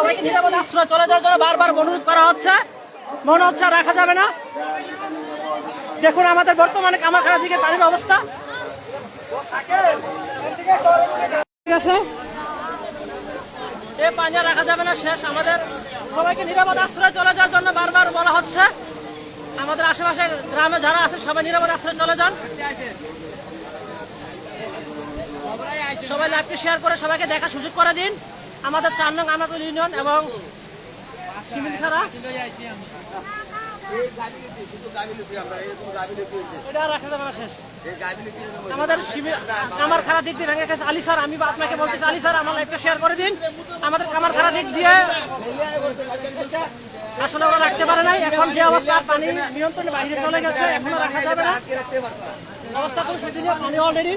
সবাইকে নিরাপদ আশ্রয় চলে যাওয়ার জন্য বারবার অনুরোধ করা হচ্ছে। মনে হচ্ছে রাখা যাবে না। দেখুন আমাদের বর্তমানে কামাখানা দিকে পানির অবস্থা। ঠিক আছে? রাখা যাবে না, শেষ আমাদের। সবাইকে নিরাপদ আশ্রয় চলে যাওয়ার জন্য বারবার বলা হচ্ছে। আমাদের আশেপাশে গ্রামে যারা আছে, সবাই নিরাপদ আশ্রয় চলে যান। সবাই লাইভটি শেয়ার করে সবাইকে দেখার সুযোগ করে দিন। আমাদের চার নং আনাতুল ইউনিয়ন এবং সিমিলখারা এটা রাখা যাবে আমাদের কামার খারা দিক দিয়ে আলী স্যার, আমি আপনাকে স্যার, আমার লাইভটা শেয়ার করে দিন। আমাদের দিক দিয়ে আসলে ওরা রাখতে পারে নাই। এখন যে অবস্থা, পানি নিয়ন্ত্রণের বাইরে চলে গেছে, এখনও রাখা যাবে না। অবস্থা খুব শোচনীয়, পানি অলরেডি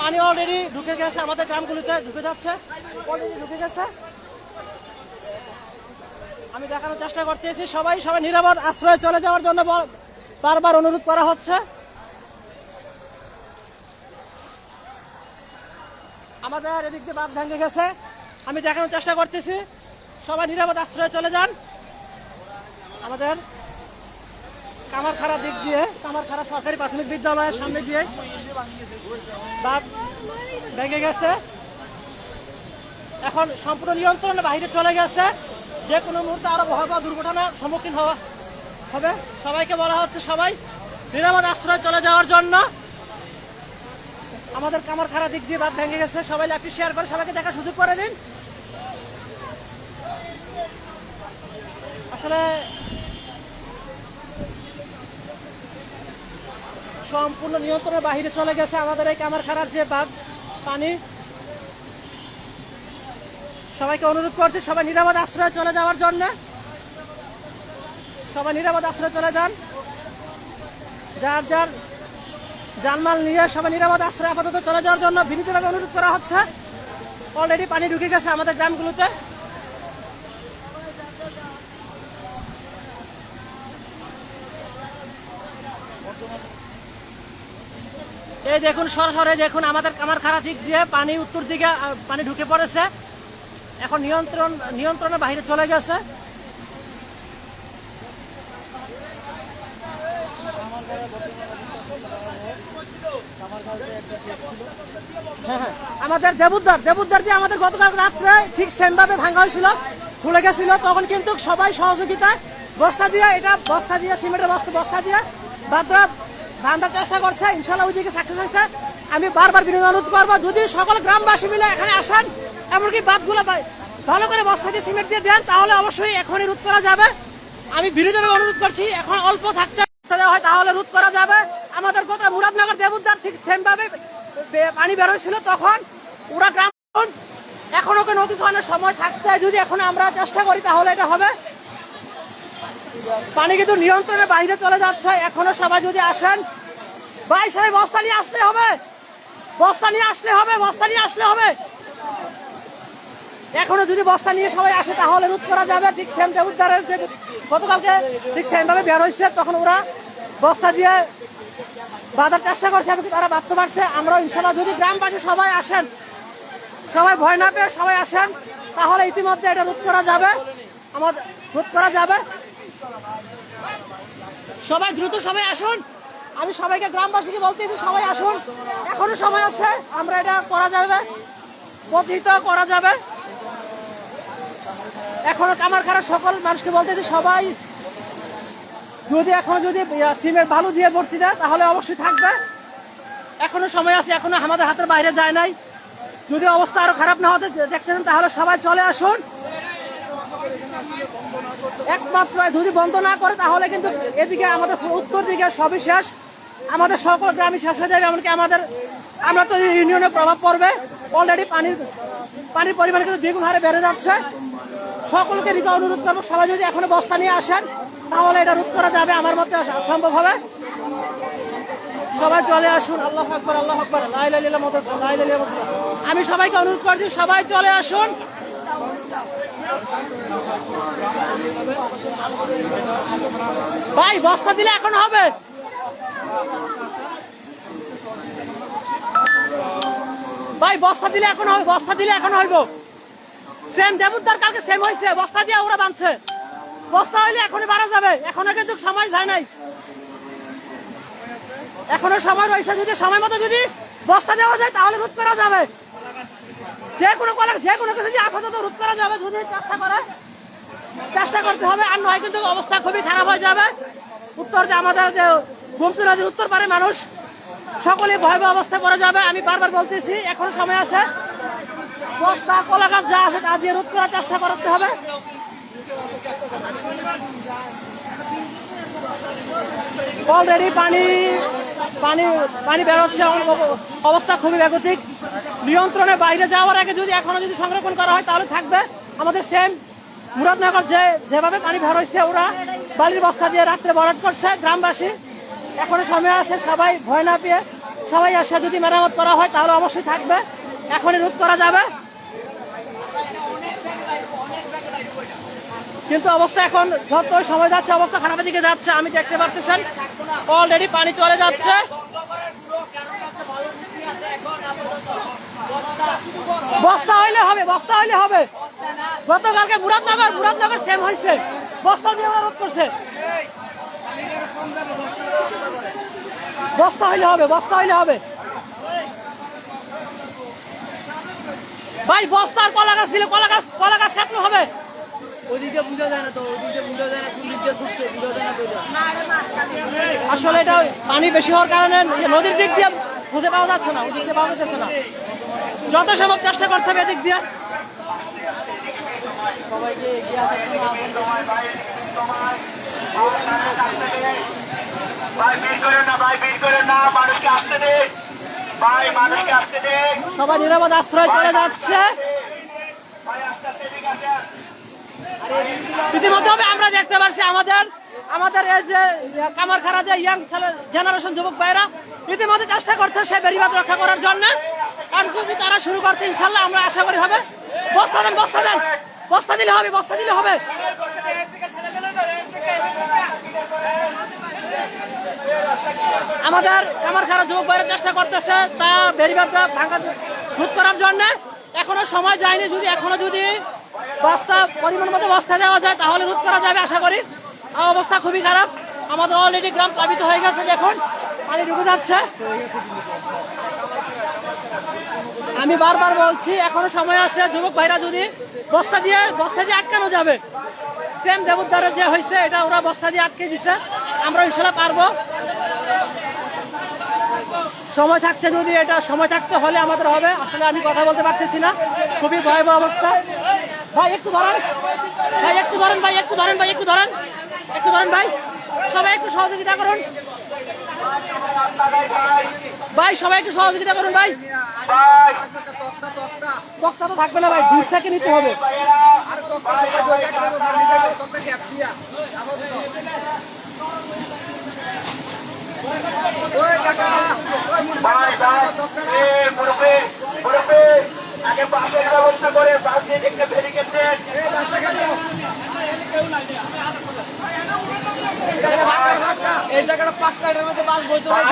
পানি অলরেডি ঢুকে গেছে, আমাদের গ্রামগুলিতে ঢুকে যাচ্ছে। ঢুকে গেছে। আমি দেখানোর চেষ্টা করতেছি, সবাই সবাই নিরাপদ আশ্রয়ে চলে যাওয়ার জন্য বারবার অনুরোধ করা হচ্ছে। আমাদের এদিক দিয়ে বাদ ভেঙে গেছে। আমি দেখানোর চেষ্টা করতেছি, সবাই নিরাপদ আশ্রয়ে চলে যান। আমাদের কামারখাড়া দিক দিয়ে কামারখাড়া সরকারি প্রাথমিক বিদ্যালয়ের সামনে দিয়ে বাদ ভেঙে গেছে। এখন সম্পূর্ণ নিয়ন্ত্রণের বাইরে চলে গেছে। যে কোনো মুহূর্তে আরও ভয়াবহ দুর্ঘটনার সম্মুখীন হওয়া হবে। সবাইকে বলা হচ্ছে সবাই নিরাপদ আশ্রয় চলে যাওয়ার জন্য। আমাদের কামার খারাপ দিক দিয়ে বাদ ভেঙে গেছে। সবাই ল্যাপটি শেয়ার করে সবাইকে দেখার সুযোগ করে দিন। আসলে সম্পূর্ণ নিয়ন্ত্রণের বাহিরে চলে গেছে আমাদের এই কামার খারাপ যে বাদ পানি। সবাইকে অনুরোধ করছি, সবাই নিরাপদ আশ্রয়ে চলে যাওয়ার জন্য। সবাই নিরাপদ আশ্রয়ে চলে যান। যার যার জানমাল নিয়ে সবাই নিরাপদ আশ্রয় আপাতত চলে যাওয়ার জন্য বিনীতভাবে অনুরোধ করা হচ্ছে। অলরেডি পানি ঢুকে গেছে আমাদের গ্রামগুলোতে। এই দেখুন সরাসরি দেখুন আমাদের কামারখানা দিক দিয়ে পানি উত্তর দিকে পানি ঢুকে পড়েছে। এখন নিয়ন্ত্রণ নিয়ন্ত্রণের বাইরে চলে গেছে। হ্যাঁ, হ্যাঁ। আমাদের দেবুদ্দার দেবুদ্দার দিয়ে আমাদের গতকাল রাত্রে ঠিক সেম ভাবে ভাঙা হয়েছিল খুলে গেছিল। তখন কিন্তু সবাই সহযোগিতায় বস্তা দিয়ে এটা বস্তা দিয়ে সিমেন্টের বস্তা বস্তা দিয়ে বাদরা বান্ধার চেষ্টা করছে, ইনশাল্লাহ ওইদিকে সাকসেস হয়েছে। আমি বারবার বিনোদন অনুরোধ করব, যদি সকল গ্রামবাসী মিলে এখানে আসেন, এমনকি বাদগুলো ভালো করে বস্তা দিয়ে সিমেন্ট দিয়ে দেন, তাহলে অবশ্যই এখনই রোধ করা যাবে। আমি বিরোধীদের অনুরোধ করছি, এখন অল্প থাকতে হয় তাহলে রোধ করা যাবে। আমাদের গত মুরাদনগর দেবুদ্দার ঠিক সেম ভাবে পানি বের হয়েছিল তখন। ওরা গ্রাম এখনও কোনো খাওয়ানোর সময় থাকতে যদি এখন আমরা চেষ্টা করি তাহলে এটা হবে। পানি কিন্তু নিয়ন্ত্রণের বাইরে চলে যাচ্ছে। এখনও সবাই যদি আসেন, ভাই সাহেব, বস্তা নিয়ে আসলে হবে। বস্তা নিয়ে আসলে হবে, বস্তা নিয়ে আসলে হবে। এখনও যদি বস্তা নিয়ে সবাই আসে, তাহলে রোধ করা যাবে। ঠিক সেম দেবুদ্দারের যে গতকালকে ঠিক সেম ভাবে বের হয়েছে, তখন ওরা বস্তা দিয়ে বাঁধার চেষ্টা করছে এমনকি তারা বাঁধতে পারছে। আমরা ইনশাল্লাহ যদি গ্রামবাসী সবাই আসেন, সবাই ভয় না পেয়ে সবাই আসেন, তাহলে ইতিমধ্যে এটা রোধ করা যাবে। আমাদের রোধ করা যাবে। সবাই দ্রুত সবাই আসুন। আমি সবাইকে গ্রামবাসীকে বলতেছি সবাই আসুন। এখনও সময় আছে, আমরা এটা করা যাবে প্রতিহিত করা যাবে। এখনও কামার খারাপ সকল মানুষকে বলতেছি সবাই যদি এখন যদি সিমের বালু দিয়ে ভর্তি দেয়, তাহলে অবশ্যই থাকবে। এখনও সময় আছে, এখনও আমাদের হাতের বাইরে যায় নাই। যদি অবস্থা আরও খারাপ না হতে দেখতে তাহলে সবাই চলে আসুন। একমাত্র যদি বন্ধ না করে তাহলে কিন্তু এদিকে আমাদের উত্তর দিকে সবই শেষ। আমাদের সকল গ্রামই শেষ হয়ে যাবে এমনকি আমাদের আমরা তো ইউনিয়নের প্রভাব পড়বে। অলরেডি পানির পানির পরিমাণ কিন্তু দ্বিগুণ হারে বেড়ে যাচ্ছে। সকলকে হৃদয় অনুরোধ করব সবাই যদি এখনও বস্তা নিয়ে আসেন তাহলে এটা রোধ করা যাবে আমার মতে সম্ভব হবে। সবাই চলে আসুন। আল্লাহ আকবর আল্লাহ আকবর। লা ইলাহা ইল্লাল্লাহ মুহাম্মাদুর রাসূলুল্লাহ, লা ইলাহা ইল্লাল্লাহ মুহাম্মাদুর রাসূলুল্লাহ। আমি সবাইকে অনুরোধ করছি সবাই চলে আসুন। ভাই, বস্তা দিলে এখন হবে। ভাই, বস্তা দিলে এখন হবে, বস্তা দিলে এখন হইব। সেম দেবুদ্দার কালকে সেম হয়েছে বস্তা দিয়ে ওরা বাঁধছে। বস্তা হইলে এখনই বাড়া যাবে এখনও কিন্তু সময় যায় নাই। এখনও সময় রয়েছে যদি, সময় মতো যদি বস্তা দেওয়া যায়, তাহলে রোধ করা যাবে। যে কোনো কলা, যে কোনো কিছু আপাতত রোধ করা যাবে, যদি চেষ্টা করে, চেষ্টা করতে হবে, আর নয় কিন্তু অবস্থা খুবই খারাপ হয়ে যাবে। উত্তর যে আমাদের যে গোমতী নদীর উত্তর পারে মানুষ সকলে ভয়াবহ অবস্থায় পড়ে যাবে, আমি বারবার বলতেছি, এখনও সময় আছে। বস্তা, কলা গাছ যা আছে তা দিয়ে রোধ করার চেষ্টা করতে হবে। অলরেডি পানি পানি পানি বেরোচ্ছে অবস্থা খুবই বেগতিক। নিয়ন্ত্রণের বাইরে যাওয়ার আগে যদি এখনও যদি সংরক্ষণ করা হয়, তাহলে থাকবে আমাদের সেম মুরাদনগর যে, যেভাবে পানি ভর হয়েছে ওরা। বালির বস্তা দিয়ে রাত্রে বরাদ করছে গ্রামবাসী। এখনও সময় আছে, সবাই ভয় না পেয়ে, সবাই আসে যদি মেরামত করা হয়, তাহলে অবশ্যই থাকবে। এখনই রোধ করা যাবে। কিন্তু অবস্থা এখন যত সময় যাচ্ছে, অবস্থা খারাপের দিকে যাচ্ছে, আমি দেখতে পারতেছেন। অলরেডি পানি চলে যাচ্ছে। বস্তা হইলে হবে, বস্তা হইলে হবে। গতকালকে মুরাদনগর মুরাদনগর সেম হয়েছে বস্তা দিয়ে রোধ করছে। বস্তা হইলে হবে, বস্তা হইলে হবে। ভাই, বস্তার কলা গাছ ছিল কলা গাছ কলা গাছ কাটলে হবে। ওদিকে বুঝা যায় না তো ওদিকে বুঝা যায় না কোন দিক দিয়ে ছুটছে বুঝা যায় না তো এটা। আসলে এটা পানি বেশি হওয়ার কারণে নদীর দিক দিয়ে খুঁজে পাওয়া যাচ্ছে না ওদিক দিয়ে পাওয়া যাচ্ছে না। যত সম্ভব চেষ্টা করতে হবে এদিক দিয়ে। সবাইকে এগিয়ে আসার ভাই ভিড় করেন না ভাই ভিড় করেন না মানুষকে আসতে দিন ভাই মানুষকে আসতে দিন সবাই নিরাপদ আশ্রয় চলে যাচ্ছে ভাই আস্তে আস্তে ইতিমধ্যে আমরা দেখতে পাচ্ছি আমাদের আমাদের এই যে, কামারখানা যে ইয়াং জেনারেশন যুবক ভাইরা, ইতিমধ্যে চেষ্টা করছে সে বেরিবাদ রক্ষা করার জন্য। কারণ তারা শুরু করছে, ইনশাল্লাহ, আমরা আশা করি হবে। বস্তা দেন বস্তা দেন। বস্তা দিলে হবে, বস্তা দিলে হবে। আমাদের কামারখানা যুবক ভাইরা চেষ্টা করতেছে, তা বেরিবাদটা ভাঙা রোধ করার জন্য। এখনও সময় যায়নি, যদি এখনও যদি বস্তা, পরিমাণ মতো বস্তা দেওয়া যায়, তাহলে রোধ করা যাবে আশা করি। অবস্থা খুবই খারাপ। আমাদের অলরেডি গ্রাম প্লাবিত হয়ে গেছে দেখুন। পানি ঢুকে যাচ্ছে। আমি বারবার বলছি, এখনও সময় আছে, যুবক ভাইরা যদি বস্তা দিয়ে বস্তা দিয়ে আটকানো যাবে। সেম দেবুদ্দারের যে হয়েছে, এটা ওরা বস্তা দিয়ে আটকে দিছে। আমরা ইনশাল্লাহ পারব। সময় থাকতে যদি এটা, সময় থাকতে হলে আমাদের হবে। আসলে আমি কথা বলতে পারতেছি না। খুবই ভয়াবহ অবস্থা। ভাই, একটু ধরেন। ভাই, একটু ধরেন, ভাই, একটু ধরেন, ভাই, একটু ধরেন। একটু ধরেন, ভাই। সবাই একটু সহযোগিতা করুন। ভাই, সবাই একটু সহযোগিতা করুন, ভাই। বক্তা তো থাকবে না, ভাই। দূর থেকে নিতে হবে। ভাই ভাই। এ, মুরব্বী মুরব্বী। আগে বাসের ব্যবস্থা করে বাস দিয়ে দেখতে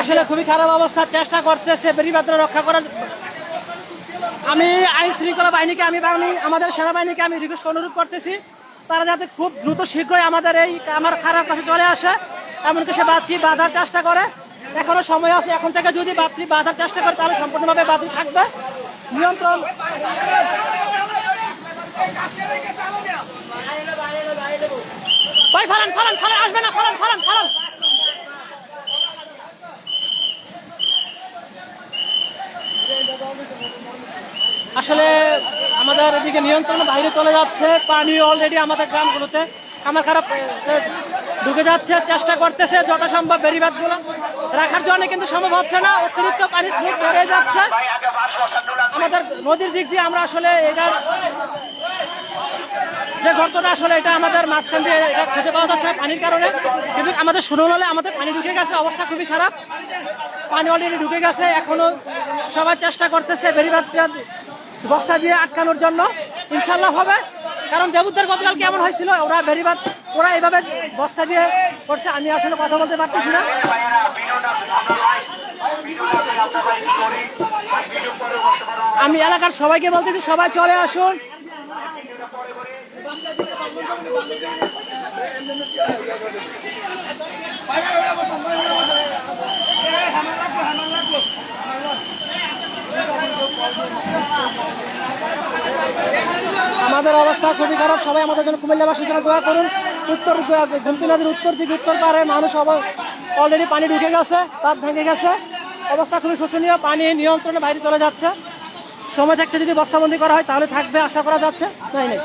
আসলে খুবই খারাপ অবস্থা চেষ্টা করতেছে রক্ষা করার। আমি আইন শৃঙ্খলা বাহিনীকে আমি বাহিনী আমাদের সেনাবাহিনীকে আমি রিকোয়েস্ট অনুরোধ করতেছি তারা যাতে খুব দ্রুত শীঘ্রই আমাদের এই আমার খারাপ কাছে চলে আসে এমনকি সে বাতি বাঁধার চেষ্টা করে। এখনও সময় আছে এখন থেকে যদি বাতি বাঁধার চেষ্টা করে তাহলে সম্পূর্ণভাবে বাতি থাকবে। নিয়ন্ত্রণ। ফালান আসবে না আসলে আমাদের এদিকে নিয়ন্ত্রণ বাইরে চলে যাচ্ছে। পানি অলরেডি আমাদের গ্রামগুলোতে। আমার খারাপ ঢুকে যাচ্ছে, চেষ্টা করতেছে যথাসম্ভব বেরিবাদগুলো। রাখার জন্য কিন্তু সম্ভব হচ্ছে না, অতিরিক্ত পানি স্রোত বেড়ে যাচ্ছে। আমাদের নদীর দিক দিয়ে আমরা আসলে এটার যে গর্তটা আসলে এটা আমাদের মাঝখান দিয়ে এটা খুঁজে পাওয়া যাচ্ছে পানির কারণে। কিন্তু আমাদের শুরু হলে আমাদের পানি ঢুকে গেছে, অবস্থা খুবই খারাপ। পানি অলরেডি ঢুকে গেছে, এখনও সবাই চেষ্টা করতেছে বেরিবাদ বস্তা দিয়ে আটকানোর জন্য। ইনশাল্লাহ হবে। কারণ দেবুদ্দের গতকাল কেমন হয়েছিল, ওরা বেরিবাদ ওরা এভাবে বস্তা দিয়ে করছে, আমি আসলে কথা বলতে পারতেছি না। আমি এলাকার সবাইকে বলতেছি, সবাই চলে আসুন। আমাদের অবস্থা খুবই খারাপ। সবাই আমাদের জন্য কুমিল্লাবাসীর জন্য দোয়া করুন। উত্তর গুমতি নদীর উত্তর দিকে, উত্তর পারে মানুষ অলরেডি পানি ঢুকে গেছে, তাপ ভেঙে গেছে। অবস্থা খুবই শোচনীয়। পানি নিয়ন্ত্রণে বাইরে চলে যাচ্ছে। সময় থাকতে যদি বস্তাবন্দি করা হয়, তাহলে থাকবে আশা করা যাচ্ছে। নাই। নাই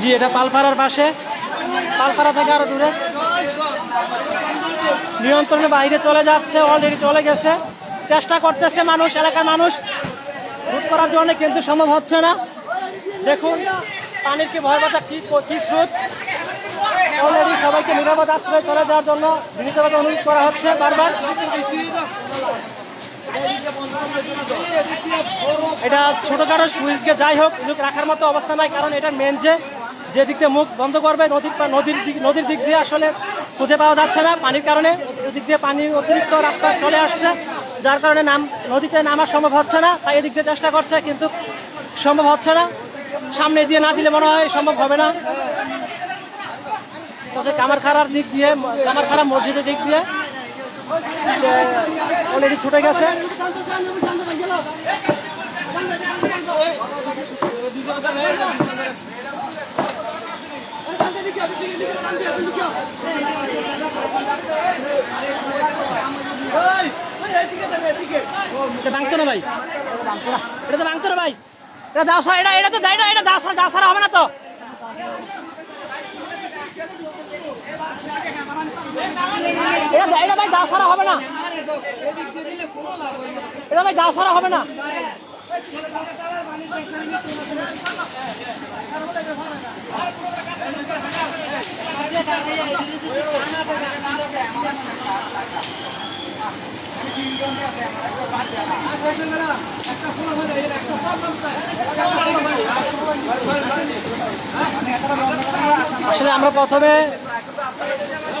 জি, এটা পালপাড়ার পাশে। পালপাড়া থেকে আরও দূরে। নিয়ন্ত্রণের বাইরে চলে যাচ্ছে অলরেডি চলে গেছে। চেষ্টা করতেছে মানুষ, এলাকার মানুষ। রোধ করার জন্য কিন্তু সম্ভব হচ্ছে না। দেখুন, পানির কি ভয়াবতা কি কি স্রোত। অলরেডি সবাইকে নিরাপদ আশ্রয় চলে যাওয়ার জন্য বিনীতভাবে অনুরোধ করা হচ্ছে বারবার। এটা ছোটখাটো সুইচকে যাই হোক রাখার মতো অবস্থা নাই, কারণ এটা মেন যে যে দিক দিয়ে মুখ বন্ধ করবে, নদীর নদীর দিক নদীর দিক দিয়ে আসলে খুঁজে পাওয়া যাচ্ছে না। পানির কারণে ওদিক দিয়ে পানি অতিরিক্ত রাস্তা চলে আসছে, যার কারণে নাম নদীতে নামা সম্ভব হচ্ছে না, তাই এদিক দিয়ে চেষ্টা করছে, কিন্তু সম্ভব হচ্ছে না। সামনে দিয়ে না দিলে মনে হয় সম্ভব হবে না। কামারখাড়ার দিক দিয়ে কামারখাড়া মসজিদের দিক দিয়ে অলরেডি ছুটে গেছে। ভাই। এটা তো ভাঙতো না ভাই। এটা দাসা এটা এটা তো এটা দাসা দাসারা হবে না তো। এটা এটা ভাই দাসারা হবে না। এটা ভাই দাসারা হবে না। আসলে আমরা প্রথমে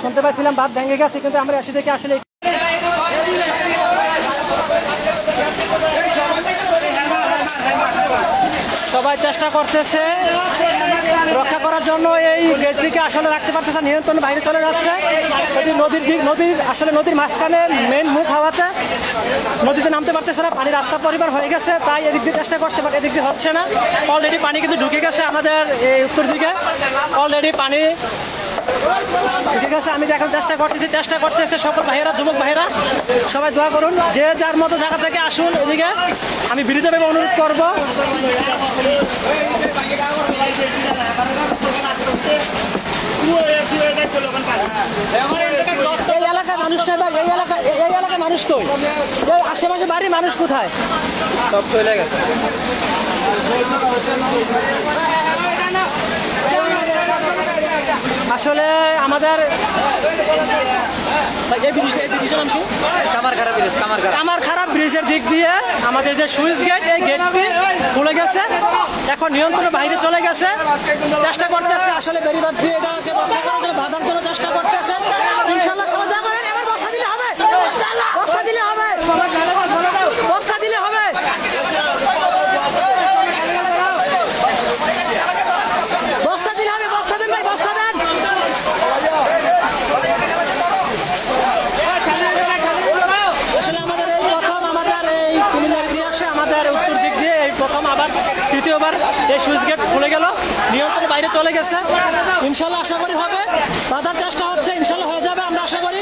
শুনতে পাইছিলাম বাদ ভেঙে গেছে কিন্তু আমরা এসে দেখে আসলে সবাই চেষ্টা করতেছে রক্ষা করার জন্য এই গেটটিকে আসলে রাখতে পারতেছে না, নিয়ন্ত্রণের বাইরে চলে যাচ্ছে। এটি নদীর দিক নদীর আসলে নদীর মাঝখানে মেন মুখ হাওয়াতে নদীতে নামতে পারতেছে না পানি রাস্তা পরিবার হয়ে গেছে তাই এদিক দিয়ে চেষ্টা করছে বাট এদিক দিয়ে হচ্ছে না। অলরেডি পানি কিন্তু ঢুকে গেছে আমাদের এই উত্তর দিকে। অলরেডি পানি ঠিক আছে, আমি দেখার চেষ্টা করতেছি, চেষ্টা করতেছে সকল ভাইয়েরা, যুবক ভাইয়েরা। সবাই দোয়া করুন, যে যার মতো জায়গা থেকে আসুন এদিকে। আমি বিরুদ্ধভাবে অনুরোধ করব। এই এলাকার মানুষটা বা এই এলাকা, এই এলাকার মানুষ কই আশেপাশে বাড়ির মানুষ কোথায়? সব চলে গেছে। আসলে আমাদের কামার খারাপ ব্রিজের দিক দিয়ে আমাদের যে সুইচ গেট এই গেটটি খুলে গেছে। এখন নিয়ন্ত্রণের বাইরে চলে গেছে। চেষ্টা করতেছে আসলে বেরিবাদ দিয়ে এটাকে রক্ষা করার জন্য বাধার জন্য চেষ্টা করতেছে। ইনশাল্লাহ যা করেন এবার বস্তা দিলে হবে। বস্তা দিলে হবে বস্তা দিলে হবে বস্তা দিলে হবে বস্তা দেন ভাই বস্তা দেন আসলে আমাদের এই প্রথম আমাদের এই কুমিল্লার ইতিহাসে আমাদের উত্তর দিক দিয়ে এই প্রথম আবার তৃতীয়বার এই সুইচ গেট খুলে গেল নিয়ন্ত্রণ বাইরে চলে গেছে ইনশাল্লাহ আশা করি হবে। বাধার চেষ্টা হচ্ছে, ইনশাল্লাহ হয়ে যাবে, আমরা আশা করি।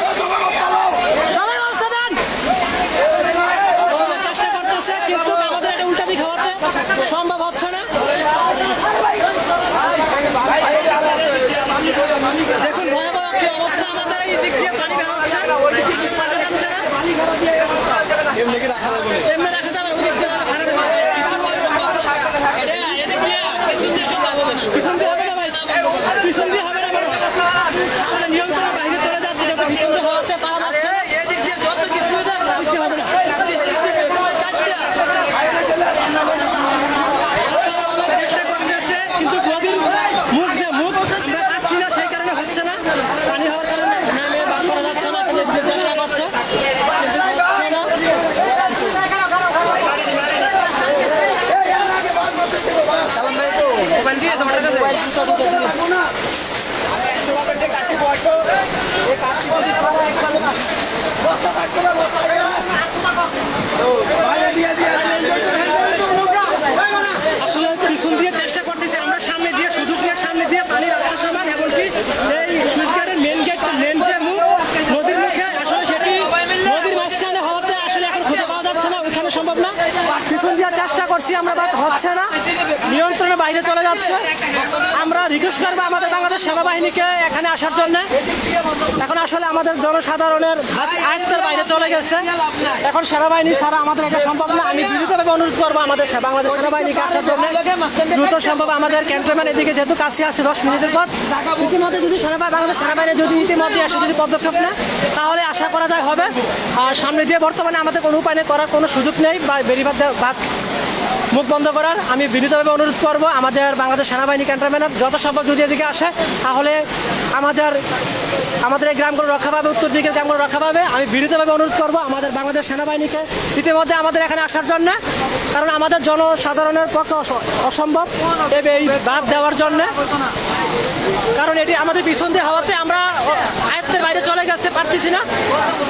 কিন্তু আমাদের এটা উল্টা হওয়াতে সম্ভব হচ্ছে না। দেখুন, ভয়াবহ একটি অবস্থা আমাদের এই দিক দিয়ে পানি বের হচ্ছে। ওই দিক দিয়ে পানি যাচ্ছে না এমনি রাখা যাবে ওই দিক দিয়ে খারাপ হবে। পিছন দিয়ে হবে না ভাই পিছন দিয়ে হবে না বড়। আসলে নিয়ন্ত্রণের বাইরে চলে যাচ্ছে যত পিছন দিয়ে হওয়াতে পারা যাচ্ছে এদিক দিয়ে যত কিছু হবে না চেষ্টা নিয়ন্ত্রণের বাইরে চলে যাচ্ছে। আমরা রিকোয়েস্ট করব আমাদের বাংলাদেশ সেনাবাহিনীকে এখানে আসার জন্য। এখন আসলে আমাদের জনসাধারণের আয়ত্তের বাইরে চলে গেছে। এখন সেনাবাহিনী ছাড়া আমাদের এটা সম্ভব না। আমি বিনীতভাবে অনুরোধ করব আমাদের বাংলাদেশ সেনাবাহিনীকে আসার জন্য। দ্রুত সম্ভব আমাদের ক্যান্টনমেন্ট এদিকে যেহেতু কাছে আছে, দশ মিনিটের পর ইতিমধ্যে যদি সেনাবাহিনী বাংলাদেশ সেনাবাহিনী যদি ইতিমধ্যে এসে যদি পদক্ষেপ নেয়, তাহলে আশা করা যায় হবে। আর সামনে দিয়ে বর্তমানে আমাদের কোনো উপায় নেই, করার কোনো সুযোগ নেই বা বেরিবাদ বাদ মুখ বন্ধ করার আমি বিনীতভাবে অনুরোধ করব আমাদের বাংলাদেশ সেনাবাহিনী ক্যান্টনমেন্ট যত সম্ভব যদি এদিকে আসে, তাহলে আমাদের আমাদের এই গ্রামগুলো রক্ষা পাবে, উত্তর দিকের গ্রামগুলো রক্ষা পাবে। আমি বিনীতভাবে অনুরোধ করব আমাদের বাংলাদেশ সেনাবাহিনীকে ইতিমধ্যে আমাদের এখানে আসার জন্য, কারণ আমাদের জনসাধারণের পক্ষে অসম্ভব। এই বাদ দেওয়ার জন্য, কারণ এটি আমাদের পিছন দিয়ে হওয়াতে আমরা আয়ত্তের বাইরে চলে গেছে, পারতেছি না।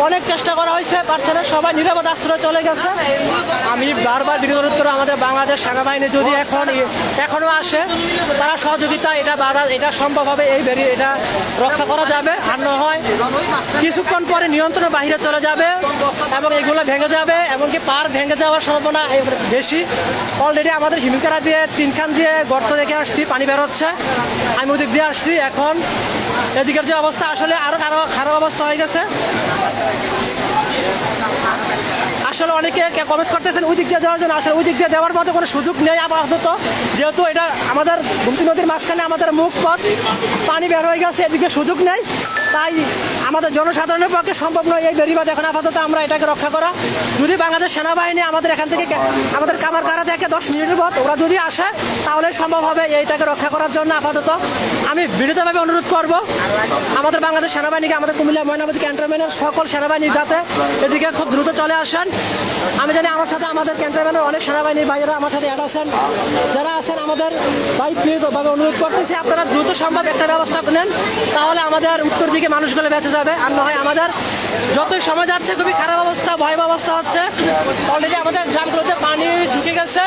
অনেক চেষ্টা করা হয়েছে, পারছে না, সবাই নিরাপদ আশ্রয় চলে গেছে। আমি বারবার বিরোধ করে আমাদের বাংলাদেশ সেনাবাহিনী যদি এখন এখনও আসে, তারা সহযোগিতা, এটা বাড়া এটা সম্ভব হবে, এই বেরিয়ে এটা রক্ষা করা যাবে, আর হয় কিছুক্ষণ পরে নিয়ন্ত্রণের বাইরে চলে যাবে, এবং এগুলো ভেঙে যাবে, এমনকি পার ভেঙে যাওয়ার সম্ভাবনা বেশি। অলরেডি আমাদের হিমিকারা দিয়ে, তিনখান দিয়ে গর্ত রেখে আসছি, পানি বেরোচ্ছে আমি ওদিক দিয়ে আসছি, এখন এদিকের যে অবস্থা, আসলে আরও খারাপ খারাপ অবস্থা হয়ে গেছে। আসলে অনেকে কমেন্ট করতেছেন, ওই দিক দিয়ে দেওয়ার জন্য। আসলে ওই দিক দিয়ে দেওয়ার মতো কোনো সুযোগ নেই আপাতত। যেহেতু এটা আমাদের গুমতি নদীর মাঝখানে আমাদের মুখ পথ, পানি বের হয়ে গেছে, এদিকে সুযোগ নেই। তাই আমাদের জনসাধারণের পক্ষে সম্ভব নয় এই বেরিবাদ এখন আপাতত আমরা এটাকে রক্ষা করা। যদি বাংলাদেশ সেনাবাহিনী আমাদের এখান থেকে আমাদের কামার কারা থেকে দশ মিনিটের পথ ওরা যদি আসে, তাহলে সম্ভব হবে এইটাকে রক্ষা করার জন্য আপাতত। আমি বিনীতভাবে অনুরোধ করব, আমাদের বাংলাদেশ সেনাবাহিনীকে, আমাদের কুমিল্লা ময়নামতি ক্যান্টনমেন্টের সকল সেনাবাহিনী যাতে এদিকে খুব দ্রুত চলে আসেন। আমি জানি আমার সাথে আমাদের ক্যান্টনমেন্টের অনেক সেনাবাহিনী ভাইয়েরা আমার সাথে অ্যাড আছেন। যারা আছেন আমাদের ভাই প্লিজভাবে অনুরোধ করতেছি, আপনারা দ্রুত সম্ভব একটা ব্যবস্থা নেন, তাহলে আমাদের উত্তর দিকে মানুষগুলো বেঁচে যাবে। আর না হয় আমাদের যতই সময় যাচ্ছে, খুবই খারাপ অবস্থা, ভয়াবহ অবস্থা হচ্ছে। অলরেডি আমাদের গ্রামগুলোতে পানি ঢুকে গেছে।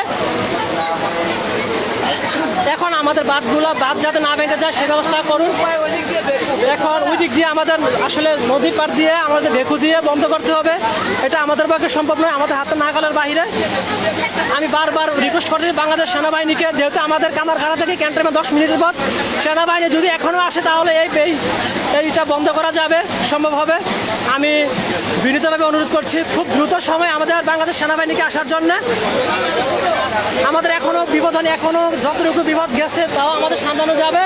এখন আমাদের বাঁধগুলো, বাঁধ যাতে না ভেঙে যায়, সে ব্যবস্থা করুন। এখন ওই দিক দিয়ে আমাদের আসলে নদীর পার দিয়ে আমাদের ভেকু দিয়ে বন্ধ করতে হবে। এটা আমাদের পক্ষে সম্ভব নয়, আমাদের হাতে নাগালের বাইরে আমি বারবার রিকোয়েস্ট করছি বাংলাদেশ সেনাবাহিনীকে, যেহেতু আমাদের কামারখানা থেকে ক্যান্টনে দশ মিনিটের পর সেনাবাহিনী যদি এখনও আসে, তাহলে এই- এইটা বন্ধ করা যাবে, সম্ভব হবে। আমি বিনীতভাবে অনুরোধ করছি, খুব দ্রুত সময় আমাদের বাংলাদেশ সেনাবাহিনীকে আসার জন্য। আমাদের এখনও বিপদ এখনও এখনও যতটুকু বিপদ গেছে তাও আমাদের সামলানো যাবে।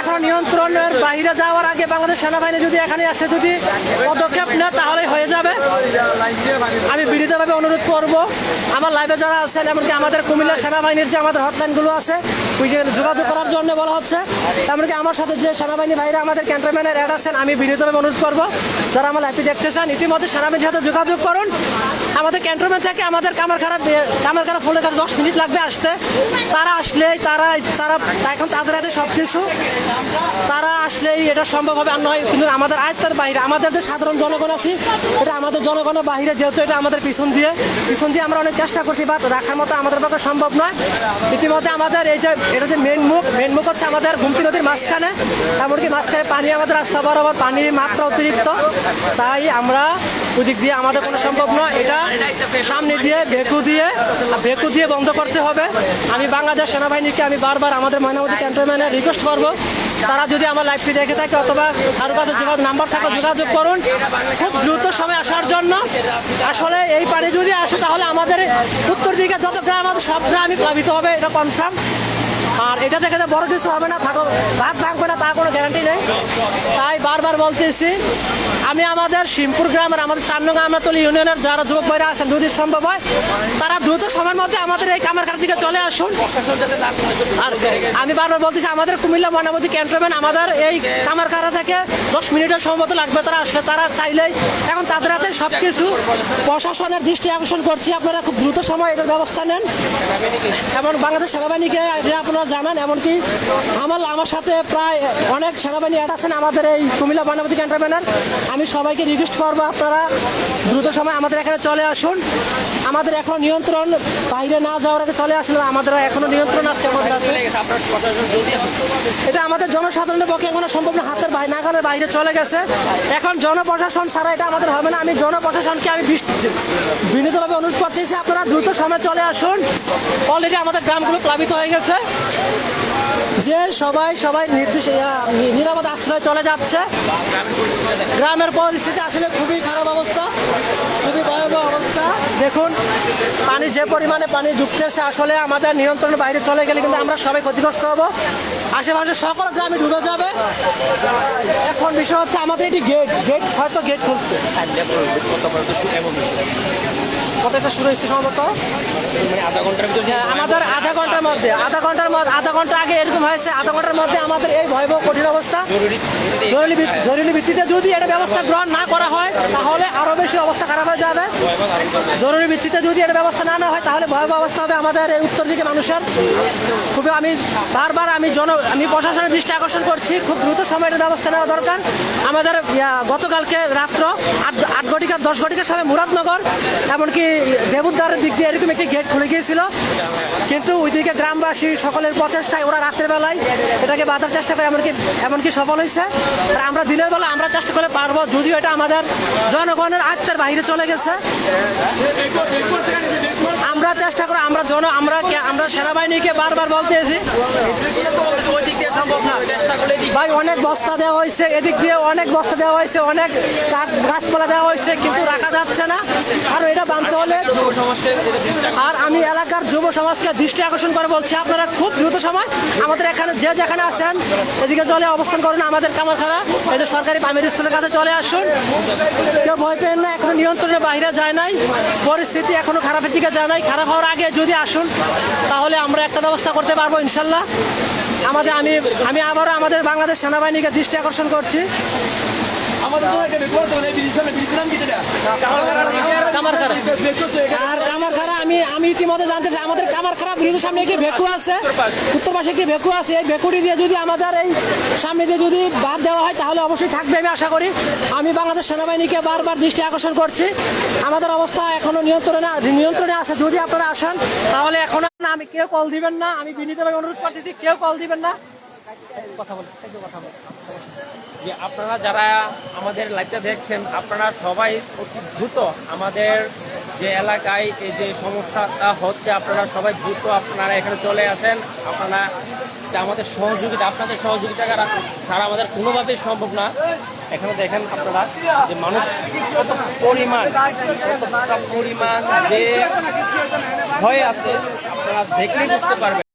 এখনও নিয়ন্ত্রণের বাইরে যাওয়ার আগে বাংলাদেশ সেনাবাহিনী যদি এখানে আসে যদি পদক্ষেপ নেয় তাহলে হয়ে যাবে। আমি বিনীতভাবে অনুরোধ করব, আমার লাইভে যারা আছেন, এমনকি আমাদের কুমিল্লা সেনাবাহিনীর যে আমাদের হটলাইনগুলো আছে যোগাযোগ করার জন্য বলা হচ্ছে, এমনকি আমার সাথে যে সেনাবাহিনী ভাইরা আমাদের ক্যান্টনমেন্টের অ্যাড আছেন, আমি বিনীতভাবে অনুরোধ করব, যারা আমার লাইভে দেখতে চান, ইতিমধ্যে সেনাবাহিনীর সাথে যোগাযোগ করুন। আমাদের ক্যান্টনমেন্ট থেকে আমাদের কামার খারাপ কামার খারাপ ফলে কাছে দশ মিনিট লাগবে আসতে। তারা আসলেই, তারা তারা এখন তাদের হাতে সব কিছু তারা আসলেই এটা সম্ভব হবে আর নয়, কিন্তু আমাদের আয়ত্তার বাইরে, আমাদের যে সাধারণ জনগণ আছি, এটা আমাদের জনগণের বাইরে, যেহেতু এটা আমাদের পিছন দিয়ে। পিছন দিয়ে আমরা অনেক চেষ্টা করছি বা রাখার মতো আমাদের পক্ষে সম্ভব নয়। ইতিমধ্যে আমাদের এই যে, এটা যে মেন মুখ মেন মুখ হচ্ছে আমাদের গুমতি নদীর মাঝখানে। এমনকি মাঝখানে পানি আমাদের রাস্তা বরাবর পানির মাত্রা অতিরিক্ত। তাই আমরা ওদিক দিয়ে আমাদের কোনো সম্ভব নয়। এটা সামনে দিয়ে, ভেকু দিয়ে ভেকু দিয়ে বন্ধ করতে হবে। আমি বাংলাদেশ সেনাবাহিনীকে আমি বারবার আমাদের ময়নামতি ক্যান্টনমেন্টে রিকোয়েস্ট করব। তারা যদি আমার লাইভটি দেখে থাকে অথবা কারও কাছে যোগাযোগ নাম্বার থাকে, যোগাযোগ করুন। খুব দ্রুত সময় আসার জন্য। আসলে এই পানি যদি আসে, তাহলে আমাদের উত্তর দিকে যত গ্রাম আছে, সব গ্রামই প্লাবিত হবে, এটা কনফার্ম আর এটা থেকে যে বড় কিছু হবে না, থাকো। ভাগ ভাঙবে না, তা কোনো গ্যারান্টি নেই। তাই বারবার বলতেছি, আমি আমাদের শিমপুর গ্রামের, আমাদের চার নং আমরাতলি ইউনিয়নের যারা যুবক ভাইরা আছেন, যদি সম্ভব হয়, তারা দ্রুত সময়ের মধ্যে আমাদের এই কামারখার দিকে চলে আসুন। আর আমি বারবার বলতেছি, আমাদের কুমিল্লা ময়নামতি ক্যান্টনমেন্ট, আমাদের এই কামারখানা থেকে দশ মিনিটের সম্ভবত লাগবে তারা আসলে, তারা চাইলেই। এখন তাদের হাতে সব কিছু প্রশাসনের দৃষ্টি আকর্ষণ করছি, আপনারা খুব দ্রুত সময় এটার ব্যবস্থা নেন। এবং বাংলাদেশ সেনাবাহিনীকে যে আপনারা জানান, এমনকি আমার আমার সাথে প্রায় অনেক সেনাবাহিনী অ্যাড আছেন আমাদের এই কুমিল্লা বানাবতী ক্যান্টারম্যানের আমি সবাইকে রিকোয়েস্ট করব আপনারা দ্রুত সময় আমাদের এখানে চলে আসুন। আমাদের এখন নিয়ন্ত্রণ, বাইরে না যাওয়ার আগে চলে আসলে আমাদের এখনও নিয়ন্ত্রণ আমাদের এটা আমাদের জনসাধারণের পক্ষে এখনও সম্ভব না, হাতের নাগালের বাইরে চলে গেছে। এখন জনপ্রশাসন ছাড়া এটা আমাদের হবে না। আমি জনপ্রশাসনকে আমি বিনীতভাবে অনুরোধ করতেছি, আপনারা দ্রুত সময় চলে আসুন। অলরেডি আমাদের গ্রামগুলো প্লাবিত হয়ে গেছে। যে সবাই সবাই নির্দিষ্ট নিরাপদ আশ্রয় চলে যাচ্ছে। গ্রামের পরিস্থিতি আসলে খুবই খারাপ অবস্থা, খুবই ভয়াবহ অবস্থা। দেখুন, পানি যে পরিমাণে পানি ঢুকতেছে, আসলে আমাদের নিয়ন্ত্রণের বাইরে চলে গেলে কিন্তু আমরা সবাই ক্ষতিগ্রস্ত হব। আশেপাশে সকল গ্রামে ঢুকে যাবে। এখন বিষয় হচ্ছে আমাদের এটি গেট গেট হয়তো গেট খুলছে। কতটা শুরু হয়েছে সম্ভবত? হ্যাঁ, আমাদের আধা ঘণ্টার মধ্যে আধা ঘণ্টার মধ্যে আধা ঘণ্টা আগে এরকম হয়েছে আধা ঘণ্টার মধ্যে আমাদের এই ভয়াবহ কঠিন অবস্থা। জরুরি জরুরি ভিত্তিতে যদি এটা ব্যবস্থা গ্রহণ না করা হয় তাহলে আরও বেশি অবস্থা খারাপ হয়ে যাবে। জরুরি ভিত্তিতে যদি এটা ব্যবস্থা না নেওয়া হয় তাহলে ভয়াবহ অবস্থা হবে আমাদের এই উত্তর দিকে মানুষের। খুবই আমি বারবার আমি জন আমি প্রশাসনের দৃষ্টি আকর্ষণ করছি খুব দ্রুত সময় এটা ব্যবস্থা নেওয়া দরকার। আমাদের গতকালকে রাত্র আট আট ঘটিকা দশ ঘটিকার সময় মুরাদনগর এমনকি দেবুদ্দারের দিক দিয়ে এরকম একটি গেট খুলে গিয়েছিল। কিন্তু ওইদিকে গ্রামবাসী সকলের প্রচেষ্টায়, ওরা রাতের বেলায় এটাকে বাঁধার চেষ্টা করে, এমনকি এমনকি সফল হয়েছে। আর আমরা দিনের বেলা আমরা চেষ্টা করে পারব, যদিও এটা আমাদের জনগণের আয়ত্তের বাইরে চলে গেছে। আমরা চেষ্টা করে, আমরা জন, আমরা আমরা সেনাবাহিনীকে বারবার বলতেছি ওই দিক দিয়ে সম্ভব না চেষ্টা করলে দিক ভাই অনেক বস্তা দেওয়া হয়েছে, এদিক দিয়ে অনেক বস্তা দেওয়া হয়েছে, অনেক গাছ- গাছপালা দেওয়া হয়েছে, কিন্তু রাখা যাচ্ছে না। আর এটা বানতে হলে আর আমি এলাকার যুব সমাজকে দৃষ্টি আকর্ষণ করে বলছি, আপনারা খুব দ্রুত সময় আমাদের এখানে যে যেখানে আছেন, এদিকে চলে অবস্থান করুন, আমাদের কামারখানা, এই যে সরকারি প্রাইমারি স্কুলের কাছে চলে আসুন। কেউ ভয় পেন না, এখনও নিয়ন্ত্রণের বাইরে যায় নাই, পরিস্থিতি এখনও খারাপের দিকে যায় নাই, খারাপ হওয়ার আগে যদি আসুন, তাহলে আমরা একটা ব্যবস্থা করতে পারব, ইনশাল্লাহ। আমাদের আমি আমি আবারও আমাদের বাংলাদেশ সেনাবাহিনীকে দৃষ্টি আকর্ষণ করছি। আর কামারখানা আমি আমি ইতিমধ্যে জানতে চাই আমাদের ব্রিজের সামনে একটি ভেকু আছে? উত্তর পাশে একটি ভেকু আছে? এই ভেকুটি দিয়ে যদি আমাদের এই সামনে দিয়ে যদি বাদ দেওয়া হয় তাহলে অবশ্যই থাকবে আমি আশা করি। আমি বাংলাদেশ সেনাবাহিনীকে বারবার দৃষ্টি আকর্ষণ করছি। আমাদের অবস্থা এখনও নিয়ন্ত্রণে নিয়ন্ত্রণে আছে। যদি আপনারা আসেন তাহলে এখনও না, আমি কেউ কল দিবেন না, আমি বিনীতভাবে অনুরোধ করতেছি, কেউ কল দিবেন না। কথা বলে কথা বলে যে আপনারা যারা আমাদের লাইভটা দেখছেন, আপনারা সবাই অতি দ্রুত আমাদের যে এলাকায় এই যে সমস্যাটা হচ্ছে, আপনারা সবাই দ্রুত আপনারা এখানে চলে আসেন। আপনারা আমাদের সহযোগিতা, আপনাদের সহযোগিতা ছাড়া আমাদের কোনোভাবেই সম্ভব না। এখানে দেখেন আপনারা যে মানুষ কত পরিমাণ পরিমাণ যে ভয় আছে, আপনারা দেখলেই বুঝতে পারবেন।